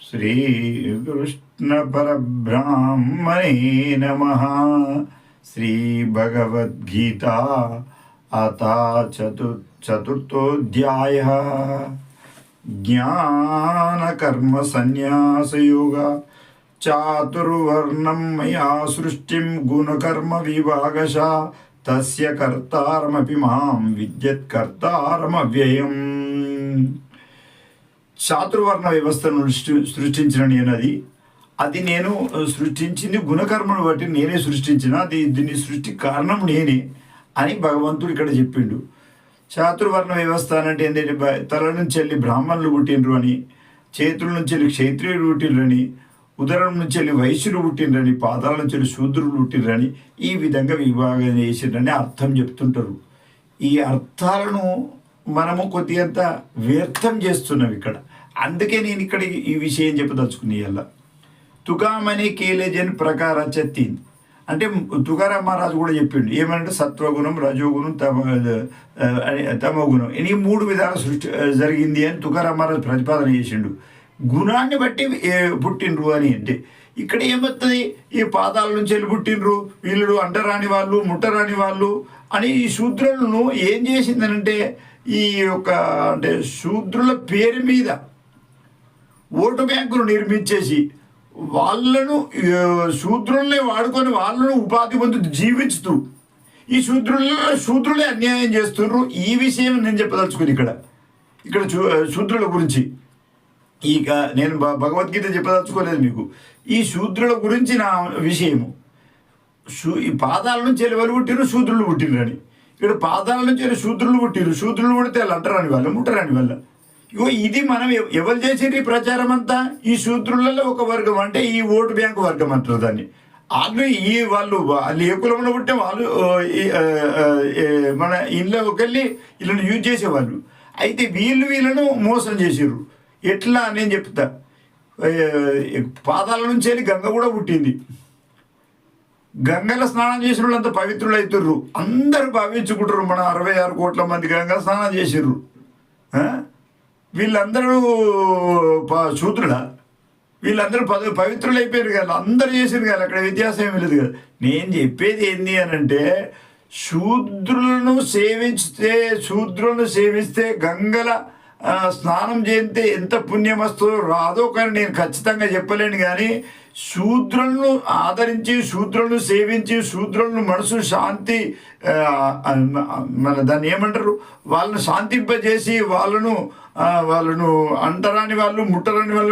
श्रीकृष्णपरब्राह्मणे नमः। श्रीभगवद्गीता अथा चतु, चतुर्थोऽध्यायः। ज्ञानकर्मसन्न्यासयोग। चातुर्वर्णं मया सृष्टिं गुणकर्मविभागशा तस्य कर्तारमपि माँ विद्यत्कर्तारमव्ययम्। చాతుర్వర్ణ వ్యవస్థను సృష్టించిన నేను అది అది నేను సృష్టించింది గుణకర్మను బట్టి నేనే సృష్టించిన అది దీని సృష్టి కారణం నేనే అని భగవంతుడు ఇక్కడ చెప్పిండు. చాతుర్వర్ణ వ్యవస్థ అంటే ఏంటంటే బ- తల నుంచి వెళ్ళి బ్రాహ్మణులు పుట్టిండ్రు అని చేతుల నుంచి వెళ్ళి క్షత్రియులు పుట్టినరని ఉదరం నుంచి వెళ్ళి వైశ్యులు పుట్టిండ్రని పాదాల నుంచి వెళ్ళి శూద్రులు పుట్టినరని ఈ విధంగా విభాగం చేసిండ్రని అర్థం చెప్తుంటారు. ఈ అర్థాలను మనము కొద్దిగంత వ్యర్థం చేస్తున్నాం ఇక్కడ. అందుకే నేను ఇక్కడ ఈ- విషయం చెప్పదలుచుకుని ఇలా తుకామని కేలేజన్ ప్రకార చెత్తింది అంటే తుకారాం మహారాజు కూడా చెప్పిండు. ఏమంటే సత్వగుణం రజోగుణం తమ తమోగుణం. ఈ మూడు విధాల సృష్టి జరిగింది అని తుకారాం మహారాజు ప్రతిపాదన చేసిండు. గుణాన్ని బట్టి పుట్టిండ్రు అని అంటే ఇక్కడ ఏమవుతుంది ఈ పాదాల నుంచి వెళ్ళి పుట్టిండ్రు. వీళ్ళు అంటరాని వాళ్ళు ముట్టరాని వాళ్ళు అని ఈ శూద్రులను ఏం చేసిందనంటే ఈ యొక్క అంటే శూద్రుల పేరు మీద ఓటు బ్యాంకును నిర్మించేసి వాళ్ళను ఆ, శూద్రుల్ని వాడుకొని వాళ్ళను ఉపాధి పొందుతూ జీవించుతూ ఈ శూద్రులలో శూద్రులే అన్యాయం చేస్తున్నారు ఈ విషయం నేను చెప్పదలుచుకుంది ఇక్కడ. ఇక్కడ శూద్రుల గురించి. ఇక నేను భగవద్గీత చెప్పదలుచుకోలేదు మీకు. ఈ శూద్రుల గురించి నా విషయము. శూ ఈ పాదాల నుంచి వెళ్ళి పుట్టిరు శూద్రులు పుట్టిరు అని. ఇక్కడ పాదాల నుంచి వెళ్ళి శూద్రులు పుట్టిరు శూద్రులు పుడితే వాళ్ళు అంటరాని వాళ్ళు ముట్టరాని వల్ల ఇగో ఇది మనం ఎవరు చేసేది ప్రచారం అంతా? ఈ శూద్రులలో ఒక వర్గం అంటే ఈ ఓటు బ్యాంకు వర్గం అంటారు దాన్ని. వాళ్ళు ఈ వాళ్ళు వాళ్ళు ఏ కులంలో పుట్టే వాళ్ళు మన ఇళ్ళకి వెళ్ళి వీళ్ళని యూజ్ చేసేవాళ్ళు. అయితే వీళ్ళు వీళ్ళను మోసం చేసారు ఎట్లా? నేను చెప్తా. పాదాల నుంచి వెళ్ళి గంగ కూడా పుట్టింది. గంగల స్నానం చేసిన వాళ్ళు పవిత్రులు అవుతుర్రు అందరూ భావించుకుంటారు మన అరవై ఆరు కోట్ల మంది గంగ స్నానం చేసిర్రు. వీళ్ళందరూ ప- వీళ్ళందరూ పద పవిత్రులు అయిపోయారు కదా. అందరూ చేసారు కదా. అక్కడ వ్యత్యాసం ఏమి లేదు కదా. నేను చెప్పేది ఏంది అని అంటే శూద్రులను సేవిస్తే శూద్రులను సేవిస్తే గంగల స్నానం చేస్తే ఎంత పుణ్యం వస్తుందో రాదో కానీ నేను ఖచ్చితంగా చెప్పలేను కానీ శూద్రులను ఆదరించి శూద్రులను సేవించి శూద్రులను మనసు శాంతి మన దాన్ని ఏమంటారు? వాళ్ళను శాంతింపజేసి వాళ్ళను వాళ్ళను అంటరాని వాళ్ళు ముట్టరాని వాళ్ళు